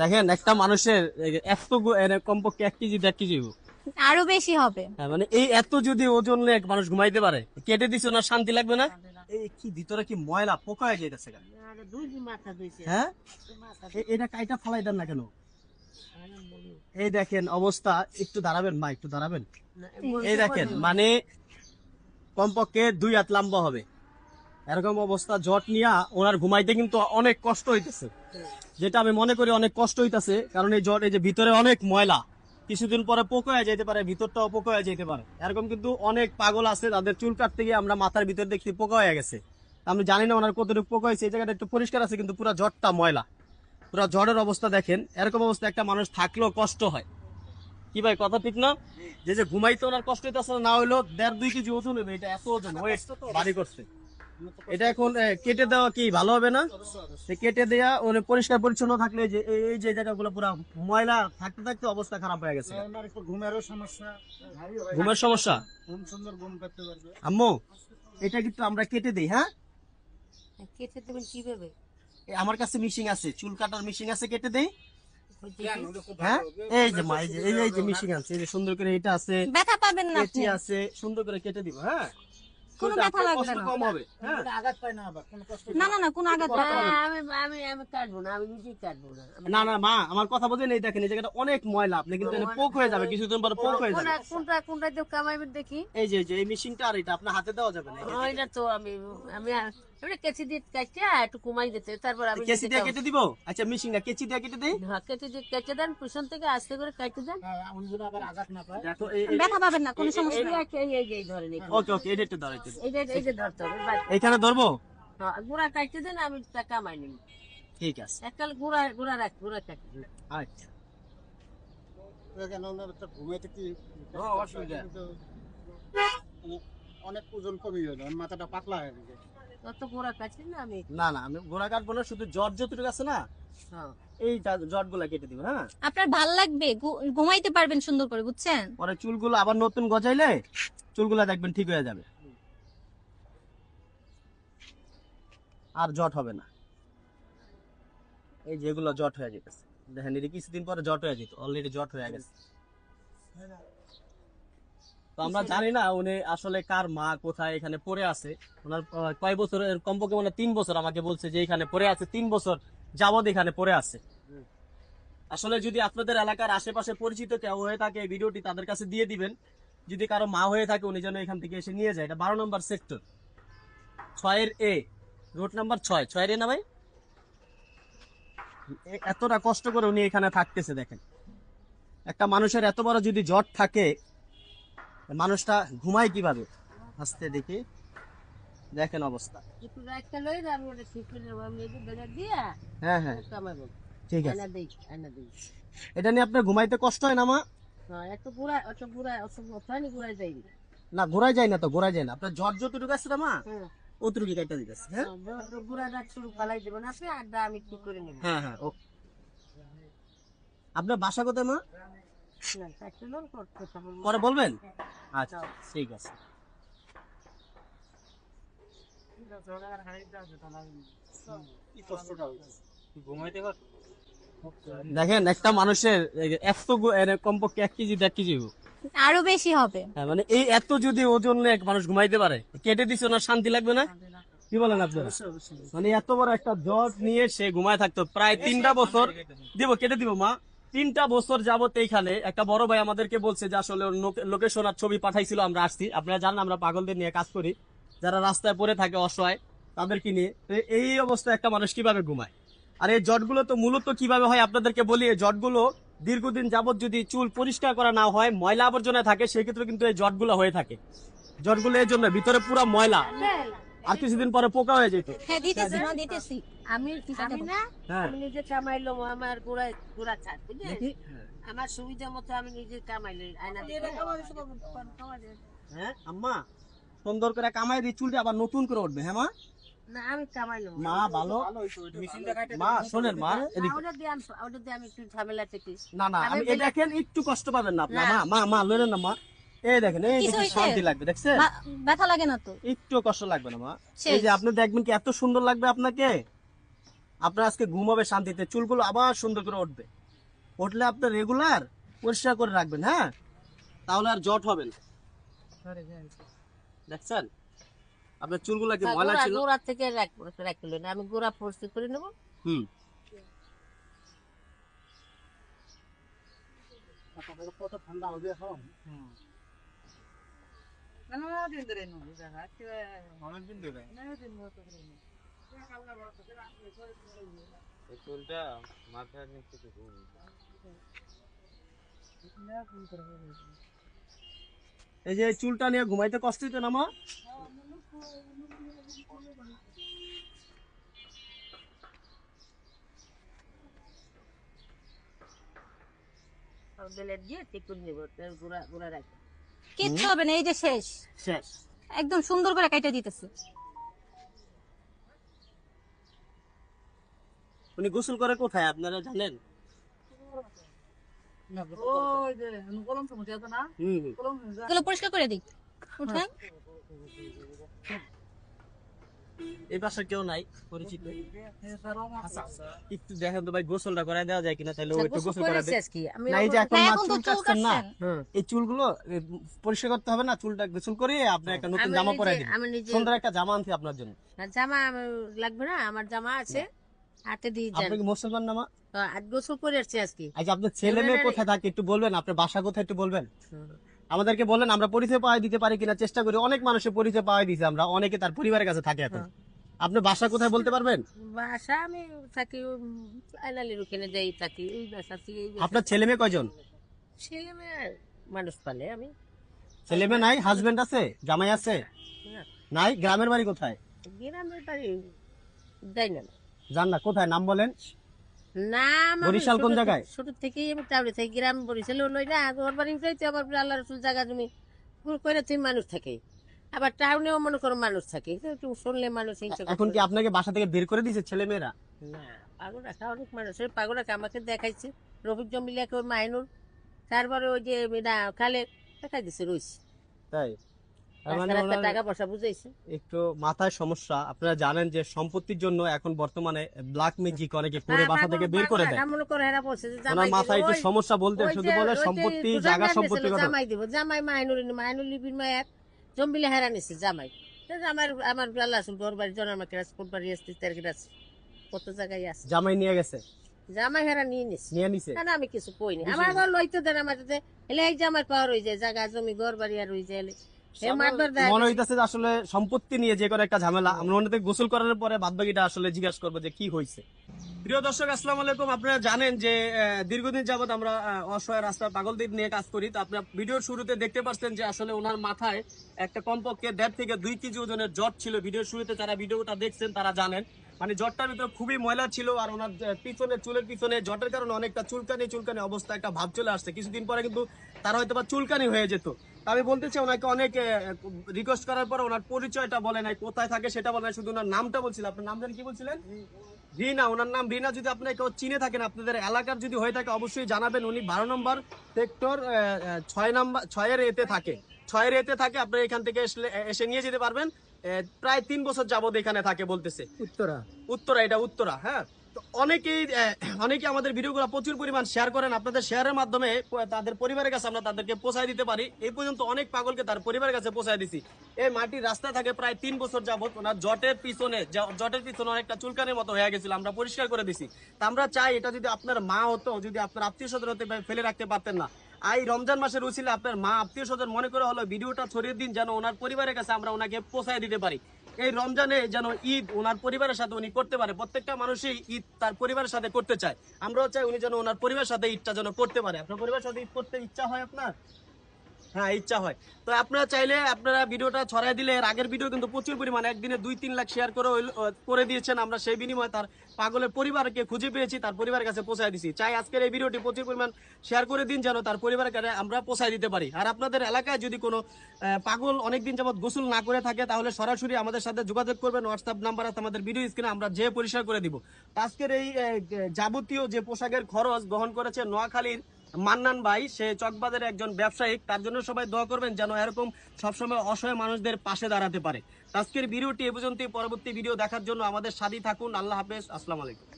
দেখেন একটা মানুষের এত কমপক্ষে এক কেজি দেড় কেজি আরও বেশি হবে। হ্যাঁ, মানে এই এত যদি ওজন নিয়ে এক মানুষ ঘুমাইতে পারে কেটে দিছো না শান্তি লাগবে না? এই কি ভিতরে কি ময়লা পোকা হয়ে যাইতেছে কেন হ্যাঁ? এটা কাইটা ফালাই দেন না কেন? এই দেখেন অবস্থা একটু দাঁড়াবেন মা একটু দাঁড়াবেন। এই দেখেন মানে কমপক্ষে দুই হাত লম্বা হবে। এরকম অবস্থা জট নিয়া ওনার ঘুমাইতে কিন্তু অনেক কষ্ট হইতেছে। যেটা আমি মনে করি অনেক কষ্ট হইতেছে, কারণ এই জট এই যে ভিতরে অনেক ময়লা, কিছুদিন পরে পোকা হয়ে যেতে পারে, ভিতরটাও পোকা হয়ে যেতে পারে। এরকম কিন্তু অনেক পাগল আছে, তাদের চুল কাটতে গিয়ে আমরা মাথার ভিতর দেখছি পোকা হয়ে গেছে। আমি জানি না ওনার কতটুকু পোকা হয়েছে, এই জায়গাটা একটু পরিষ্কার আছে, কিন্তু পুরো জটটা ময়লা। পুরো জ্বরের অবস্থা দেখেন, এরকম অবস্থা একটা মানুষ থাকলেও কষ্ট হয়। কি ভাই, কথা ঠিক না? যে যে ঘুমাইতে ওনার কষ্ট হইতেছে না হইল দেড় দুই কেজি ওজন হবে এটা এত ওজন ওয়েট বাড়ি করছে। এটা এখন কেটে দেওয়া কি ভালো হবে না? কেটে দেওয়া ওনে পরিষ্কার পরিচ্ছন্ন থাকলে যে এই এই যে জায়গাগুলো পুরো ময়লা থাকতে থাকতে অবস্থা খারাপ হয়ে গেছে। ঘুমেরও সমস্যা ঘুমের সমস্যা? সুন্দর ঘুম করতে পারবে আম্মু এটা কিন্তু আমরা কেটে দিই হ্যাঁ? কেটে দেবেন কীভাবে? আমার কাছে মিশিং আছে চুল কাটার মিশিং আছে কেটে দেই। কেন? ওটা খুব হ্যাঁ এই যে মা এই যে এই যে- মিশিং আছে এই যে সুন্দর করে এটা আছে ব্যথা পাবেন না আপনি? আছে সুন্দর করে কেটে দিব হ্যাঁ? কোনো ব্যথা লাগবে কষ্ট না। কম হবে হ্যাঁ? আঘাত পায় না আবার কোনো কষ্ট না না না কোনো আঘাত না। আমি আমি আমি কাটবো না আমি নিজেই কাটবো না। না না মা আমার কথা বোঝেন এই দেখেন এই জায়গাটা অনেক ময়লা আপনি কিন্তু এখানে পোক হয়ে যাবে কিছুদিন পরে পোক হয়ে যাবে। কোনটা কোনটা দিয়ে কামাইবেন দেখি। এই যে এই যে এই মেশিনটা আর এটা আপনার হাতে দেওয়া যাবে না এটা তো আমি আমি এবারে কেচি দিয়ে কাটছে একটু কমাই দিতে তারপর আমি কেচি দিয়ে কেটে দিব? আচ্ছা মেশিনটা কেচি দিয়ে কেটে দেই। হ্যাঁ কেটে দিয়ে কেটে দেন পিছন থেকে আস্তে করে কেটে দেন। হ্যাঁ, আবার আঘাত না পায়। দেখো এই এই- ব্যথা পাবেন না কোনো সমস্যা নেই। এই এই- এই ধরেন এই ওকে ওকে এটা একটু দাঁড়াইতে দিন। এই এই যে ধরতে হবে এইখানে ধরবো? হ্যাঁ, গুড়া কাটতে দেন আমি তা কামাই নিব। ঠিক আছে। এককাল গুড়া গুড়া রাখ গুড়া আচ্ছা। ঘুমাইতে কি অসুবিধা। মানে অনেক ওজন কমে গেল মাথাটা পাতলা হয়ে গেছে। না আমি? না না আমি গোড়া কাটবো না শুধু জট যতটুকু আছে না হ্যাঁ। এই জটগুলা কেটে দিব হ্যাঁ? আপনার ভালো লাগবে ঘুমাইতে পারবেন সুন্দর করে বুঝছেন? পরে চুলগুলো আবার নতুন গজাইলে চুলগুলা দেখবেন ঠিক হয়ে যাবে। আর জট হবে না। এই যেগুলো জট হয়ে যেতেছে দেখেন এটা কিছুদিন পরে জট হয়ে যেত অলরেডি জট হয়ে গেছে। তো আমরা জানি না উনি আসলে কার মা কোথায় এখানে পড়ে আছে। ওনার কয় বছরের কমপক্ষে মানে তিন বছর আমাকে বলছে যে এখানে পড়ে আছে তিন বছর যাবত এখানে পড়ে আছে। আসলে যদি আপনাদের এলাকার আশেপাশে পরিচিত কেউ হয়ে থাকে এই ভিডিওটি তাদের কাছে দিয়ে দিবেন। যদি কারও মা হয়ে থাকে উনি যেন এখান থেকে এসে নিয়ে যায়। এটা বারো নম্বর সেক্টর। ছয়ের এ রোড নাম্বার ছয়। ছয়ের এ না ভাই? এতটা কষ্ট করে উনি এখানে থাকতেছে দেখেন। একটা মানুষের এত বড় যদি জট থাকে মানুষটা ঘুমায় কীভাবে? হাসতে দেখি। দেখেন অবস্থা। না হ্যাঁ হ্যাঁ। ঠিক আছে। এটা নিয়ে আপনার ঘুমাইতে কষ্ট হয় না মা? না ঘোরায় যায় না তো ঘোরায় যায় না। আপনার জ্বর যতটুকু আছে না মা? হ্যাঁ। অতটুকু কেটে দিতেছে হ্যাঁ? নেব। হ্যাঁ হ্যাঁ আপনার বাসা কোথায় মা? পরে বলবেন? আচ্ছা ঠিক আছে। দেখেন একটা মানুষের এত কমপক্ষে এক কেজি দেড় কেজি আরও বেশি হবে। হ্যাঁ মানে এই এত যদি ওজন এক মানুষ ঘুমাইতে পারে কেটে দিছে ওনার শান্তি লাগবে না? কি বলেন আপনারা? মানে এত বড় একটা জট নিয়ে সে ঘুমায় থাকতো। প্রায় তিনটা বছর দিব কেটে দিব মা। তিনটা বছর যাবত এইখানে একটা বড় ভাই আমাদেরকে বলছে যে আসলে লোকেশন আর ছবি পাঠাইছিল, আমরা আসছি। আপনারা জানেন, আমরা পাগলদের নিয়ে কাজ করি। যারা রাস্তায় পড়ে থাকে অসহায়, তাদেরকে নিয়ে এই অবস্থায় একটা মানুষ কীভাবে ঘুমায়? আর এই জটগুলো তো মূলত কীভাবে হয় আপনাদেরকে বলি, এই জটগুলো দীর্ঘদিন যাবত যদি চুল পরিষ্কার করা না হয়, ময়লা আবর্জনা থাকে সেক্ষেত্রে কিন্তু এই জটগুলো হয়ে থাকে। জটগুলো এই জন্য, ভিতরে পুরো ময়লা। আর কিছুদিন পরে পোকা হয়ে যেত। হ্যাঁ দিতেছি মা দিতেছি। আমি আমি না আমি নিজে কামাইলো আমার গুড়া গুড়া ছাড় বুঝলি? আমার সুবিধা মতো আমি নিজে কামাইলো আয়না আম্মা সুন্দর করে কামাই দিয়ে চুলটা আবার নতুন করে উঠবে হ্যাঁ মা? না আমি কামাইলো মা ভালো। মা শোনেন মা এদিকে। ওটা দিয়ে আমি ওটা দিয়ে আমি একটু ঝামেলা থেকে না না আমি দেখেন একটু কষ্ট পাবেন না মা মা মা লড়েন না মা। এই দেখেন এই কিছু দেখি হয়েছে? শান্তি লাগবে দেখছেন? ব্যথা লাগে না তো? একটু কষ্ট লাগবে না মা। এই যে আপনি দেখবেন কি এত সুন্দর লাগবে আপনাকে? আপনার আজকে ঘুম হবে শান্তিতে চুলগুলো আবার সুন্দর করে উঠবে। উঠলে আপনার রেগুলার পরিষ্কার করে রাখবেন হ্যাঁ? তাহলে আর জট হবে না। দেখছেন? আপনার চুলগুলো কি ময়লা ছিল? গোড়া থেকে রাখল না আমি গোড়া পরিষ্কার করে নেব। হুম। কত ঠান্ডা হবে এখন চুলটা মাথার নিচে থেকে এই যে চুলটা নিয়ে ঘুমাইতে কষ্ট হইতো না মা বেলেট দিয়ে ঠিক করে নেব তার গোড়া গোড়া রাখব কিচ্ছু হবে না এই যে শেষ। শেষ। একদম সুন্দর করে কাইটা দিতেছে। উনি গোসল করে কোথায় আপনারা জানেন? পরিষ্কার করে দিই। উঠেন। এই পাশে কেউ নাই পরিচিত। একটু দেখেন তো ভাই গোসলটা দেওয়া যায় কিনা তাহলে একটু গোসল করা দেয় না এই যে এখন চুল কাটছেন। না এই চুলগুলো পরিষ্কার করতে হবে না চুলটা গোসল করিয়ে আপনি একটা নতুন জামা পরাই দিন। নিজে সুন্দর একটা জামা আনছি আপনার জন্য। না, জামা আমার লাগবে না আমার জামা আছে। হাতে দিয়ে যান। আপনি কি মুসলমান না মা তো আজ গোসল করে আসছি আজকে। আচ্ছা আপনার ছেলে মেয়ে কোথায় থাকে একটু বলবেন আপনার বাসা কোথায় একটু বলবেন। আমাদেরকে বলেন আমরা পরিচয় পাওয়াই দিতে পারি কিনা চেষ্টা করি। অনেক মানুষের পরিচয় পাওয়া দিয়েছি আমরা অনেকে তার পরিবারের কাছে থাকে এখন। আপনি বাসা কোথায় বলতে পারবেন? বাসা আমি থাকি আইনালির ওখানে যাই থাকি এই বাসা থেকে আপনার ছেলে মেয়ে কয়জন? ছেলে মেয়ে মানুষ পালে আমি। ছেলে মেয়ে নাই হাজবেন্ড আছে জামাই আছে? নাই গ্রামের বাড়ি কোথায়? গ্রামের বাড়ি যাই না। জান না কোথায়? নাম বলেন। না বরিশাল কোন জায়গায়? ছোট থেকেই আমি টাউনে থাকি গ্রাম বরিশাল নই না ওর বাড়ি যাইতে আবার আল্লাহ রসুল জায়গা জমি। করে তুই মানুষ থাকে। আবার টাউনেও মনে করো মানুষ থাকে তো একটু শুনলে মানুষ এখন কি আপনাকে বাসা থেকে বের করে দিয়েছে ছেলে মেয়েরা? না পাগল রাখা অনেক মানুষের পাগল রাখা আমাকে দেখাইছে। রফিক জমিলিয়াকে ওই মাইনুর তারপরে ওই যে না খালে দেখাই দিছে রইছে। তাই? টাকা পয়সা বুঝাইছে। একটু মাথায় সমস্যা। আপনারা জানেন যে সম্পত্তির জন্য এখন বর্তমানে ব্ল্যাক ম্যাজিক অনেকে করে বাসা থেকে বের করে দেয়। মনে ওনার জামাই মাথায় একটু সমস্যা বলতে শুধু বলে সম্পত্তি জায়গা সম্পত্তি কথা জামাই দিব। জামাই জম্বিলে হেরা নিছে জামাই। আমার আমার আল্লাহ বাড়ি রাজকোট বাড়ি আসতে আছে কত জায়গায় আছে? জামাই নিয়ে গেছে। জামাই হেরা নিয়ে নিছে। নিয়ে নিছে? না, আমি কিছু কইনি। আমার ঘর লইতে দেন আমার এলে আমার পাওয়ার হয়ে যায় জায়গা জমি ঘর বাড়ি আর হয়ে যায় এলে। এ মাতবার দেয়। মনে হইতাছে আসলে সম্পত্তি নিয়ে যে কোনো একটা ঝামেলা আমরা ওনাদের গোসল করার পরে বাদ আসলে জিজ্ঞাসা করব যে কি হয়েছে প্রিয় দর্শক আসসালামু আলাইকুম। আপনারা জানেন যে দীর্ঘদিন যাবত আমরা অসহায় রাস্তা নিয়ে কাজ করি। তো আপনারা ভিডিওর শুরুতে দেখতে পাচ্ছেন যে আসলে ওনার মাথায় একটা কমপক্ষে দেড় থেকে দুই কেজি ওজনের জট ছিল। ভিডিওর শুরুতে যারা ভিডিওটা দেখছেন তারা জানেন। মানে জটটার ভিতরে খুবই ময়লা ছিল আর ওনার পিছনে চুলের পিছনে জটের কারণে অনেকটা চুলকানি চুলকানি অবস্থা একটা ভাব চলে আসছে। কিছুদিন পরে কিন্তু তার হয়তো বা চুলকানি হয়ে যেত। আমি বলতে চাই ওনাকে অনেক রিকোয়েস্ট করার পর ওনার পরিচয়টা বলে নাই কোথায় থাকে সেটা বলে নাই শুধু ওনার নামটা বলছিল। আপনার নাম জানি কি বলছিলেন? রিনা ওনার নাম রিনা যদি আপনার কেউ চিনে থাকেন আপনাদের এলাকার যদি হয়ে থাকে অবশ্যই জানাবেন। উনি বারো নম্বর সেক্টর ছয় নম্বর ছয়ের এতে থাকে। ছয়ের এতে থাকে আপনারা এখান থেকে এসে নিয়ে যেতে পারবেন। প্রায় তিন বছর যাবত এখানে থাকে বলতেছে। উত্তরা। উত্তরা এটা উত্তরা হ্যাঁ? অনেকেই অনেকে আমাদের ভিডিওগুলো প্রচুর পরিমাণ শেয়ার করেন। আপনাদের শেয়ারের মাধ্যমে তাদের পরিবারের কাছে আমরা তাদেরকে পৌঁছায় দিতে পারি। এই পর্যন্ত অনেক পাগলকে তার পরিবারের কাছে পৌঁছায় দিছি। এই মাটির রাস্তা থাকে প্রায় তিন বছর যাবত ওনার জটের পিছনে জটের পিছনে অনেকটা চুলকানির মতো হয়ে গেছিল, আমরা পরিষ্কার করে দিছি। তা আমরা চাই এটা যদি আপনার মা হতো, যদি আপনার আত্মীয় স্বজন হতে ফেলে রাখতে পারতেন না। এই রমজান মাসের উচিলে আপনার মা, আত্মীয় স্বজন মনে করে হলো, ভিডিওটা ছড়িয়ে দিন, যেন ওনার পরিবারের কাছে আমরা ওনাকে পৌঁছায় দিতে পারি। এই রমজানে যেন ঈদ ওনার পরিবারের সাথে উনি করতে পারে, প্রত্যেকটা মানুষই ঈদ তার পরিবারের সাথে করতে চায়। আমরাও চাই উনি যেন ওনার পরিবারের সাথে ঈদটা যেন করতে পারে। আপনার পরিবারের সাথে ঈদ করতে ইচ্ছা হয় আপনার? হ্যাঁ ইচ্ছা হয়। তো আপনারা চাইলে আপনারা ভিডিওটা ছড়াই দিলে এর আগের ভিডিও কিন্তু প্রচুর পরিমাণে একদিনে দুই তিন লাখ শেয়ার করে করে দিয়েছেন। আমরা সেই বিনিময়ে তার পাগলের পরিবারকে খুঁজে পেয়েছি, তার পরিবারের কাছে পৌঁছায় দিছি। চাই আজকের এই ভিডিওটি প্রচুর পরিমাণ শেয়ার করে দিন যেন তার পরিবারের কাছে আমরা পৌঁছায় দিতে পারি। আর আপনাদের এলাকায় যদি কোনো পাগল অনেকদিন যাবত গোসল না করে থাকে, তাহলে সরাসরি আমাদের সাথে যোগাযোগ করবেন। হোয়াটসঅ্যাপ নাম্বার আছে আমাদের ভিডিও স্ক্রিনে আমরা যে পরিষ্কার করে দিব। আজকের এই যাবতীয় যে পোশাকের খরচ বহন করেছে নোয়াখালীর মান্নান ভাই, সে চকবাজারের একজন ব্যবসায়িক, তার জন্য সবাই দোয়া করবেন যেন এরকম সবসময় অসহায় মানুষদের পাশে দাঁড়াতে পারে। আজকের ভিডিওটি এ পর্যন্ত পরবর্তী ভিডিও দেখার জন্য আমাদের সাথেই থাকুন। আল্লাহ হাফেজ। আসসালামু আলাইকুম।